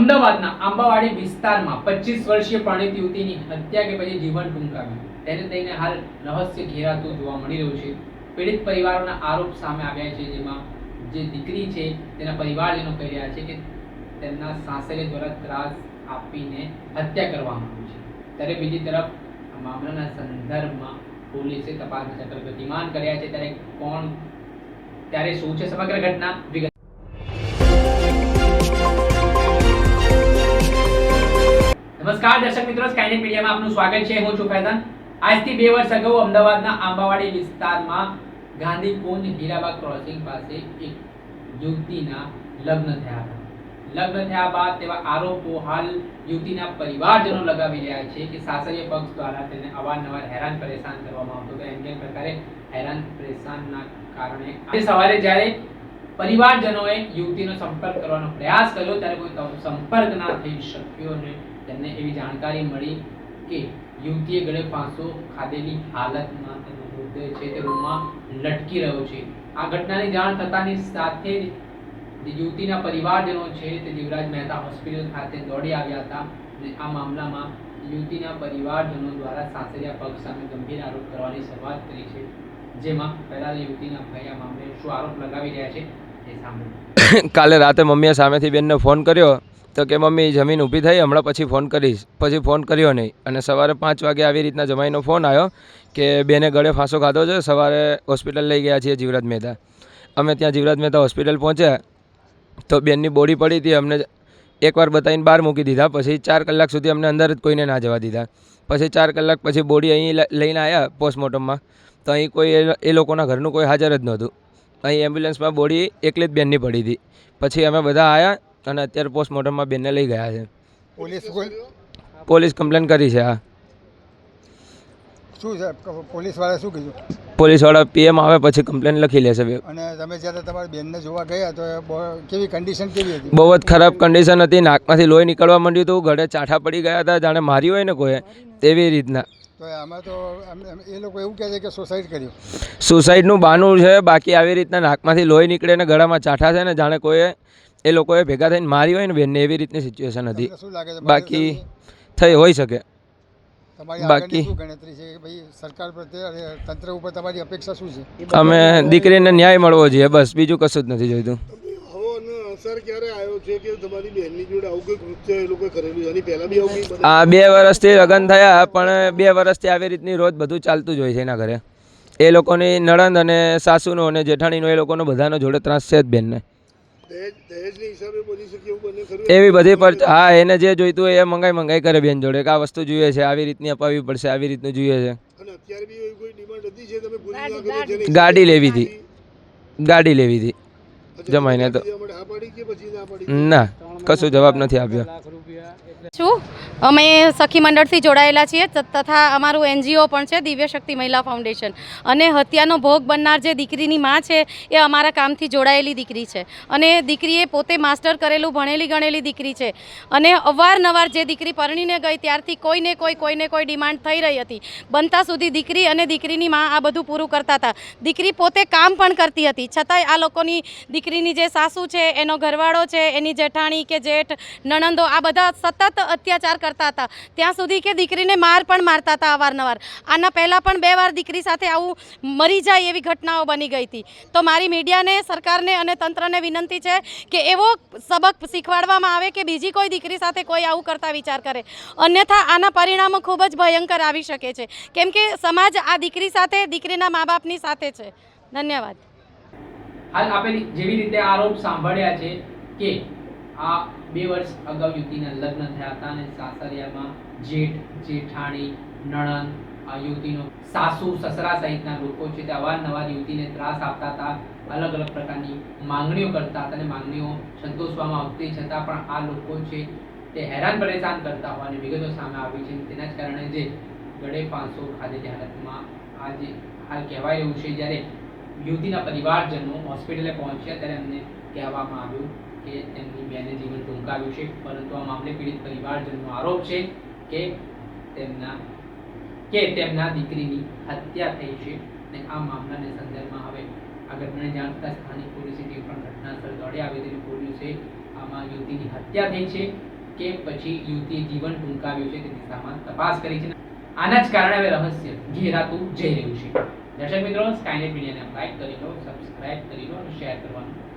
અમદાવાદના આંબાવાડી વિસ્તારમાં પચીસ વર્ષીય પરણિત યુવતીની હત્યા કે પછી જીવન ટૂંકાવ્યું. તેને લઈને હાલ રહસ્ય ઘેરાતું જોવા મળી રહ્યું છે. પીડિત પરિવારોના આરોપ સામે આવ્યા છે, જેમાં જે દીકરી છે, તેના પરિવારજનો કહી રહ્યા છે કે તેમના સાસરે દ્વારા ત્રાસ આપીને હત્યા કરવામાં આવી છે. ત્યારે બીજી તરફ મામલાના સંદર્ભમાં પોલીસે તપાસના ચક્ર ગતિમાન કર્યા છે. ત્યારે કોણ, ત્યારે શું છે સમગ્ર ઘટના? વિગત નમસ્કાર, દર્શક મિત્રો સ્કાયનેટ મીડિયામાં આપનું સ્વાગત છે. હું છું ફૈઝાન. આજથી બે વર્ષ અગાઉ અમદાવાદના આંબાવાડી વિસ્તારમાં ગાંધી કુંજ હીરાબાગ ક્રોસિંગ પાસે એક યુવતીના લગ્ન થયા હતા. લગ્ન થયા બાદ તેવા આરોપો હાલ યુવતીના પરિવારજનો લગાવી રહ્યા છે કે સાસરીય પક્ષ દ્વારા તેને અવારનવાર હેરાન પરેશાન કરવામાં આવતો હતો. એમ પ્રકારે હેરાન પરેશાનના કારણે આજે સવારે જ્યારે પરિવારજનોએ યુવતીનો સંપર્ક કરવાનો પ્રયાસ કર્યો, ત્યારે કોઈ સંપર્ક ના થઈ શક્યો અને તેમને એવી જાણકારી મળી કે યુવતીએ ગળે ફાંસો ખાધેલી હાલતમાં તેનો મૃતદેહ છે, તે રૂમમાં લટકી રહ્યો છે. આ ઘટનાની જાણ થતાની સાથે જ યુવતીના પરિવારજનો છે, તે જીવરાજ મહેતા હોસ્પિટલ ખાતે દોડી આવ્યા હતા અને આ મામલામાં યુવતીના પરિવારજનો દ્વારા સાસરિયા પક્ષ સામે ગંભીર આરોપ કરવાની શરૂઆત કરી છે. જેમાં પહેલા યુવતીના ભાઈ આ મામલે શું આરોપ લગાવી રહ્યા છે એ સામે કાલે રાતે મમ્મીએ સામેથી બેનને ફોન કર્યો તો કે મમ્મી, જમીન ઊભી થઈ, હમણાં પછી ફોન કરીશ. પછી ફોન કર્યો નહીં. અને સવારે પાંચ વાગે આવી રીતના જમાઈનો ફોન આવ્યો કે બેને ગળે ફાંસો ખાધો છે, સવારે હોસ્પિટલ લઈ ગયા છીએ જીવરાજ મહેતા. અમે ત્યાં જીવરાજ મહેતા હોસ્પિટલ પહોંચ્યા. તો બેનની બોડી પડી હતી, અમને એકવાર બતાવીને બહાર મૂકી દીધા. પછી ચાર કલાક સુધી અમને અંદર જ કોઈને ના જવા દીધા. પછી ચાર કલાક પછી બોડી અહીં લઈને આવ્યા પોસ્ટમોર્ટમમાં. તો અહીં કોઈ એ- લોકોના ઘરનું કોઈ હાજર જ નહોતું. અહીં એમ્બ્યુલન્સમાં બોડી એકલી જ બેનની પડી હતી. પછી અમે બધા આવ્યા અને અત્યારે પોસ્ટમોર્ટમમાં બેનને લઈ ગયા છે. પોલીસ પોલીસ કમ્પ્લેન કરી છે હા. શું છે? પોલીસવાળા શું કીધું? પોલીસવાળા પીએમ આવે પછી કમ્પ્લેન લખી લેશે. અને તમે જ્યારે તમારી બેનને જોવા ગયા તો કેવી કન્ડિશન કેવી હતી? બહુ જ ખરાબ કન્ડિશન હતી. નાકમાંથી લોહી નીકળવા માંડ્યું હતું. ઘરે ચાઠા પડી ગયા હતા. જાણે મારી હોય ને કોઈ. તેવી રીતના. તો આમાં તો એ લોકો એવું કહે છે કે સુસાઇડ કર્યું. સુસાઇડનું બાનું છે. બાકી આવી રીતના નાકમાંથી લોહી નીકળે ને ગળામાં ચાઠા છે ને જાણે કોઈ એ લોકોએ ભેગા થઈને મારી હોય ને બેનને એવી રીતની સિચ્યુએશન હતી. શું લાગે બાકી થઈ હોઈ શકે. બાકી- ગણતરી છે? ભાઈ સરકાર પ્રત્યે અને તંત્ર ઉપર તમારી અપેક્ષા શું છે? અમે દીકરીને ન્યાય મળવો જોઈએ બસ બીજું કશું જ નથી જોઈતું. હવે અને અસર ક્યારે આવ્યો છે કે તમારી બહેનની જોડે આવું કંઈ કૃત્ય એ લોકોએ કરેલું છે? આની પહેલા બી આવું કંઈ આ બે વર્ષથી લગ્ન થયા પણ બે વર્ષથી આવી રીતની રોજ બધું ચાલતું જ હોય છે એના ઘરે. એ લોકોની નણંદ અને સાસુનો અને જેઠાણીનો એ લોકોનો બધાનો જોડે ત્રાસ છે જ બેનને. એવું બધી પર હા એને જે જોઈતું હોય એ મંગાઈ મંગાઈ કરે બેન જોડે કે આ વસ્તુ જોઈએ છે આવી રીતની અપાવી પડશે આવી રીતનું જોઈએ છે. અને અત્યારે બી એવી કોઈ ડિમાન્ડ હતી છે તમે પૂરી ના કરી જેને ગાડી લેવી હતી. ગાડી લેવી હતી. જમાઈને તો આપણે હા પાડી કે પછી ના પાડી? ના. કશું જવાબ નથી આપ્યો. છું અમે સખી મંડળથી જોડાયેલા છીએ તથા અમારું એનજીઓ પણ છે, દિવ્ય શક્તિ મહિલા ફાઉન્ડેશન. અને હત્યાનો ભોગ બનનાર જે દીકરીની માં છે, એ અમારા કામથી જોડાયેલી દીકરી છે. અને દીકરીએ પોતે માસ્ટર કરેલું, ભણેલી ગણેલી દીકરી છે. અને અવારનવાર જે દીકરી પરણીને ગઈ, ત્યારથી કોઈને કોઈ કોઈને કોઈ ડિમાન્ડ થઈ રહી હતી. બનતા સુધી દીકરી અને દીકરીની માં આ બધું પૂરું કરતા હતા. દીકરી પોતે કામ પણ કરતી હતી. છતાંય આ લોકોની દીકરીની જે સાસુ છે, એનો ઘરવાળો છે, એની જેઠાણી કે જેઠ, નણંદો આ બધા સતત અત્યાચાર કરતા હતા. ત્યાં સુધી કે દીકરીને માર પણ મારતા હતા અવારનવાર. આના પહેલાં પણ બે વાર દીકરી સાથે આવું મરી જાય એવી ઘટનાઓ બની ગઈ હતી. તો મારી મીડિયાને, સરકારને અને તંત્રને વિનંતી છે કે એવો સબક શીખવાડવામાં આવે કે બીજી કોઈ દીકરી સાથે કોઈ આવું કરતા વિચાર કરે. અન્યથા આના પરિણામો ખૂબ જ ભયંકર આવી શકે છે. કેમ કે સમાજ આ દીકરી સાથે, દીકરીના મા બાપની સાથે છે. ધન્યવાદ. હાલ આપણે જેવી રીતે આરોપ સાંભળ્યા છે કે આ બે વર્ષ અગાઉ યુવતીના લગ્ન થયા હતા અને સાસરિયામાં જેઠ, જેઠાણી, નણંદ, આ યુવતીનો સાસુ, સસરા સહિતના લોકો છે તે અવારનવાર યુવતીને ત્રાસ આપતા હતા, અલગ અલગ પ્રકારની માંગણીઓ કરતા હતા અને માંગણીઓ સંતોષવામાં આવતી છતાં પણ આ લોકો છે તે હેરાન પરેશાન કરતા હોવાની વિગતો સામે આવી છે તેના જ કારણે જે ગળે પાંચસો ખાધેલી હાલતમાં આજે હાલ કહેવાય રહ્યું છે જ્યારે યુવતીના પરિવારજનો હોસ્પિટલે પહોંચ્યા ત્યારે એમને કહેવામાં આવ્યું કે જીવન છે, પરંતુ આ મામલે પીડિત પરિવારજનનો આરોપ છે કે તેમના કે તેમના દીકરીની હત્યા થઈ છે અને આ મામલાને સંદર્ભમાં હવે આ ઘટનાને જાણતા સ્થાનિક પોલીસની ટીમ પણ ઘટનાસ્થળ દોડી આવી હતી પોલીસે આમાં યુવતીની હત્યા થઈ છે કે પછી યુવતીએ જીવન ટૂંકાવ્યું છે તે દિશામાં તપાસ કરી છે. આના જ કારણે હવે રહસ્ય ઘેરાતું જઈ રહ્યું છે. દર્શક મિત્રો સ્કાયનેટ મીડિયાને લાઈક કરી લો સબસ્ક્રાઇબ કરી લો અને શેર કરવાનું